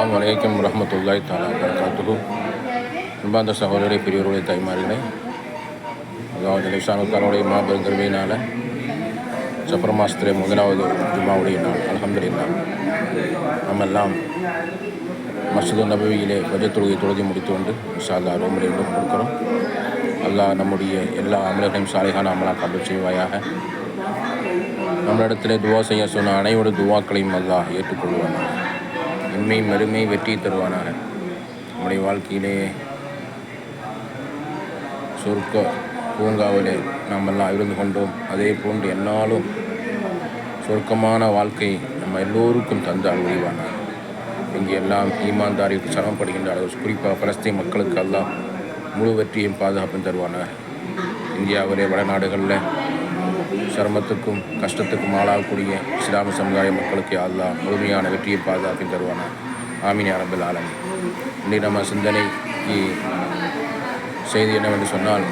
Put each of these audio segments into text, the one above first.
அஸ்லாம் வலைக்கம் ரஹமத்துல்லாய் தாலா வரகாத்துஹு அன்பாந்த சகோதரரை பெரியவருடைய தாய்மார்களே அதாவது நிஷானுக்காரோடைய மாபெரும் கருமையினால் சப்பர மாதத்திலே முதலாவது ஜுமாவுடைய நாள் அல்ஹம்துலில்லா நம்ம எல்லாம் மஸ்ஜிது நபவியிலே பஜத் தொழுகை தொழுதி முடித்து கொண்டு சாதா அல்லா ரூமில் கொடுக்குறோம் அல்லாஹ் நம்முடைய எல்லா அமலர்களையும் சாலைகான அமலா கபல் செய்வாயாக. நம்மளிடத்திலே துவா செய்ய சொன்ன அனைவரும் துவாக்களையும் அல்லாஹ் ஏற்றுக்கொள்வானாக. உண்மை மறுமை வெற்றி தருவானாக. நம்முடைய வாழ்க்கையிலே சொர்க்க பூங்காவிலே நாம் எல்லாம் இருந்து கொண்டோம். அதே போன்று என்னாலும் சொர்க்கமான வாழ்க்கை நம்ம எல்லோருக்கும் தந்தால் அருள்வானாக இங்கே எல்லாம் ஈமான்தாரிக்கு சிரமப்படுகின்றார்கள் குறிப்பாக பலஸ்தீன் மக்களுக்கு எல்லாம் முழு வெற்றியும் பாதுகாப்பும் தருவானார் இந்தியாவிலே வடநாடுகளில் சிரமத்துக்கும் கஷ்டத்துக்கும் ஆளாகக்கூடிய இஸ்லாம சமுதாய மக்களுக்கு அல்லாஹ் முழுமையான வெற்றியை பாதுகாப்பையும் தருவானா? ஆமீன் அரபில் ஆலம் இன்றைக்கு நம்ம சிந்தனைக்கு செய்தி என்னவென்று சொன்னால்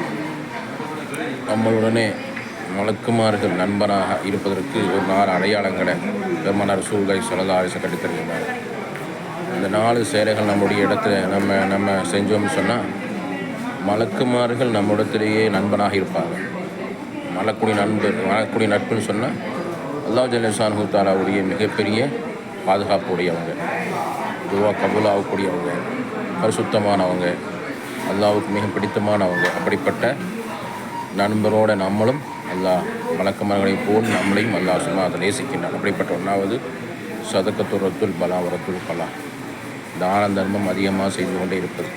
நம்மளுடனே மலக்குமார்கள் நண்பனாக இருப்பதற்கு ஒரு நாலு அடையாளங்களை பெருமனார் சூழ்கை சொல்லதாரிச கட்டித்தருகின்றார் இந்த நாலு சேலைகள் நம்முடைய இடத்துல நம்ம நம்ம செஞ்சோம்னு சொன்னால் மலக்குமார்கள் நம்மிடத்திலேயே நண்பனாக இருப்பார்கள். மலக்குடி நண்பர் மலக்குடி நட்புன்னு சொன்னால் அல்லா ஜலேசான் ஹூத்தாலாவுடைய மிகப்பெரிய பாதுகாப்புடையவங்க துவா கபுலாகக்கூடியவங்க பரிசுத்தமானவங்க அல்லாவுக்கு மிக பிடித்தமானவங்க. அப்படிப்பட்ட நண்பரோட நம்மளும் அல்லா மலக்கமர்களை போல் நம்மளையும் அல்லா சும்மா அதை நேசிக்கின்றான். அப்படிப்பட்ட ஒன்றாவது சதக்கத்துரத்துல் பலாவரத்துல் பலா. தான தர்மம் அதிகமாக செய்து கொண்டே இருப்பது.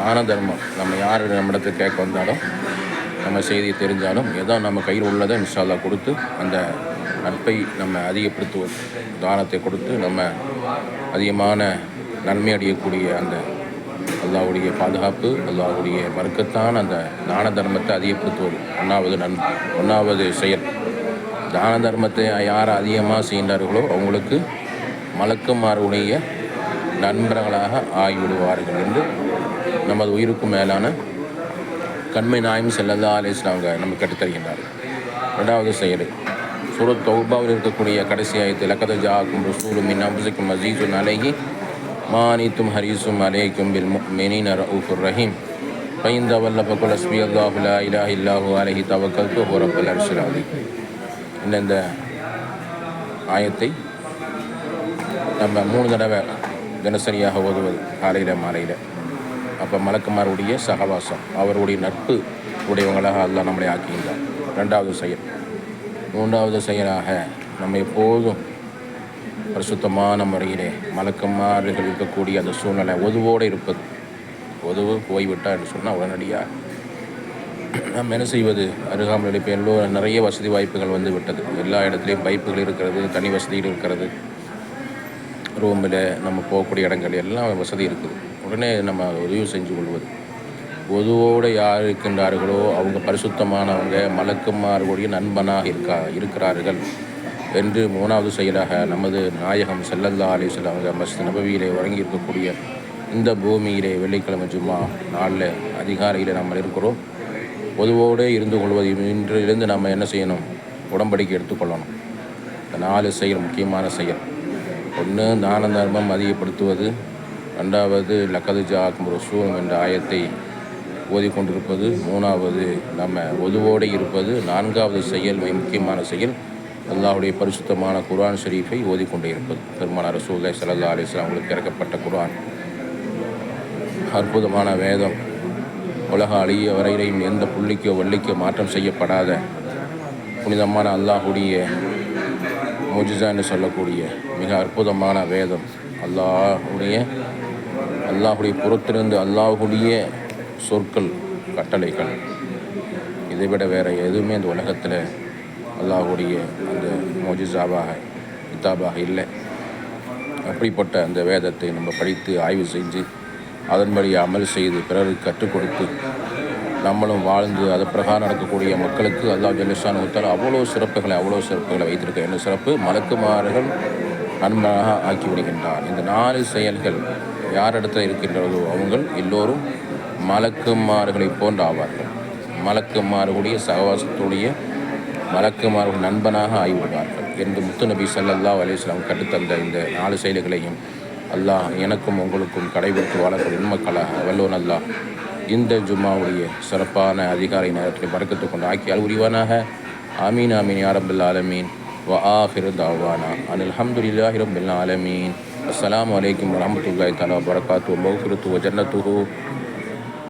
தான தர்மம் நம்ம யார் நம்மிடத்தில் கேட்க வந்தாலும் நம்ம செய்தி தெரிஞ்சாலும் ஏதோ நம்ம கையில் உள்ளதை இன்ஷால்லா கொடுத்து அந்த நட்பை நம்ம அதிகப்படுத்துவோம். தானத்தை கொடுத்து நம்ம அதிகமான நன்மை அடையக்கூடிய அந்த அல்லாவுடைய பாதுகாப்பு அல்லாவுடைய மறுக்கத்தான் அந்த தான தர்மத்தை அதிகப்படுத்துவது ஒன்றாவது நன் ஒன்றாவது செயல். தான தர்மத்தை யார் அதிகமாக செய்கின்றார்களோ அவங்களுக்கு மலக்குமாருடைய நண்பர்களாக ஆகிவிடுவார்கள் என்று நமது உயிருக்கு மேலான கண்மை நாயம் செல்லல்லா அலிஸ்லாங்க நமக்கு கற்றுத்தருகின்றார் ரெண்டாவது செயல் சூரத் தௌபாவில் இருக்கக்கூடிய கடைசி ஆயத்து லக்கத ஜாக்கும் ரசூலும் மின் அம்புசிக்கும் அசீசும் அலேகி மானித்தும் ஹரீசும் அலேக்கும் பில் மெனின் ரவுஃபுர் ரஹீம். பைந்த வல்ல பக்குல் அஸ்மி அல்லாஹு இலா இல்லாஹு அலஹி தவக்கல் து ஹோரப்பல் இந்த ஆயத்தை நம்ம மூணு தடவை தினசரியாக ஓதுவது காலையில் மாலையில். அப்போ மலக்குமாருடைய சகவாசம் அவருடைய நட்பு உடையவங்களாக அல்லா நம்மளை ஆக்கியிருந்தார். ரெண்டாவது செயல். மூன்றாவது செயலாக நம்ம எப்போதும் பரிசுத்தமான முறையிலே மலக்குமார்கள் இருக்கக்கூடிய அந்த சூழ்நிலை ஒதுவோடு இருப்பது. ஒதுவு போய்விட்டால் என்று சொன்னால் உடனடியாக நம்ம என்ன செய்வது? அருகாமல் இப்போ எல்லோரும் நிறைய வசதி வாய்ப்புகள் வந்து விட்டது. எல்லா இடத்துலையும் பைப்புகள் இருக்கிறது தனி வசதிகள் இருக்கிறது. ரூமில் நம்ம போகக்கூடிய இடங்கள் எல்லாம் வசதி இருக்குது. உடனே நம்ம உதவி செஞ்சு கொள்வது. பொதுவோடு யார் இருக்கின்றார்களோ அவங்க பரிசுத்தமானவங்க மலக்குமார்களுடைய நண்பனாக இருக்கா இருக்கிறார்கள் என்று மூணாவது செயலாக நமது நாயகம் செல்லல்லா அலிஸ்லாம் அவங்க மஸ்து நபவியிலே வழங்கி இருக்கக்கூடிய இந்த பூமியிலே வெள்ளிக்கிழமை ஜும்மா நாளில் அதிகாரியில் நம்ம இருக்கிறோம். பொதுவோடு இருந்து கொள்வது இன்றிலிருந்து நம்ம என்ன செய்யணும்? உடம்படிக்கை எடுத்துக்கொள்ளணும் இந்த நாலு செயல் முக்கியமான செயல். ஒன்று தான தர்மம் அதிகப்படுத்துவது. ரெண்டாவது லக்கது ஜாக்கும் ரசூலும் என்ற ஆயத்தை ஓதிக்கொண்டிருப்பது. மூணாவது நம்ம ஒதுவோடு இருப்பது. நான்காவது செயல் மிக முக்கியமான செயல் அல்லாஹுடைய பரிசுத்தமான குர்ஆன் ஷரீஃபை ஓதிக்கொண்டே இருப்பது. பெருமான ரசூலை சல்லா அலிஸ்லாம் அவங்களுக்கு இறக்கப்பட்ட குர்ஆன். அற்புதமான வேதம். உலக அழிய வரையிலையும் எந்த புள்ளிக்கோ வள்ளிக்கோ மாற்றம் செய்யப்படாத புனிதமான அல்லாஹுடைய மோஜிசான்னு சொல்லக்கூடிய மிக அற்புதமான வேதம். அல்லாஹுடைய அல்லாஹுடைய புறத்திலிருந்து அல்லாஹுடைய சொற்கள் கட்டளைகள். இதை விட வேறு எதுவுமே இந்த உலகத்தில் அல்லாஹுடைய அந்த மோஜிசாவாக கிதாபாக இல்லை. அப்படிப்பட்ட அந்த வேதத்தை நம்ம படித்து ஆய்வு செஞ்சு அதன்படி அமல் செய்து பிறருக்கு கற்றுக் கொடுத்து நம்மளும் வாழ்ந்து அது பிரகாரம் நடக்கக்கூடிய மக்களுக்கு அல்லா ஜல்லிஷான் உத்தால் அவ்வளோ சிறப்புகளை அவ்வளோ சிறப்புகளை வைத்திருக்க என்ன சிறப்பு? மலக்குமார்கள் நண்பனாக ஆக்கி விடுகின்றார். இந்த நாலு செயல்கள் யாரிடத்தில் இருக்கின்றதோ அவங்கள் எல்லோரும் மலக்குமார்களை போன்று ஆவார்கள். மலக்குமார்களுடைய சகவாசத்துடைய மலக்குமார்கள் நண்பனாக ஆகிவிடுவார்கள் என்று முத்துநபி ஸல்லல்லாஹு அலைஹி வஸல்லம் கட்டுத்தந்த இந்த நாலு செயல்களையும் அல்லாஹ் எனக்கும் உங்களுக்கும் கடைபிடித்து வாழக்கூடிய மக்களாக வல்லோன் அல்லாஹ் இந்த ஜும்மாவுடைய சிறப்பான அதிகாலை நேரத்தில் பறக்கத்து கொண்டு ஆக்கி அல்புரிவானாக ஆமீன் ஆமீன் யாரபுல் ஆலமீன் வ ஆஹிரு தாவானா அனில் அல்ஹம்துலில்லாஹி ரப்பில் ஆலமீன் அஸ்ஸலாமு அலைக்கும் வரஹ்மத்துல்லாஹி தஆலா வபரகாத்துஹு மக்ஃபிரத்து வ ஜன்னத்துஹு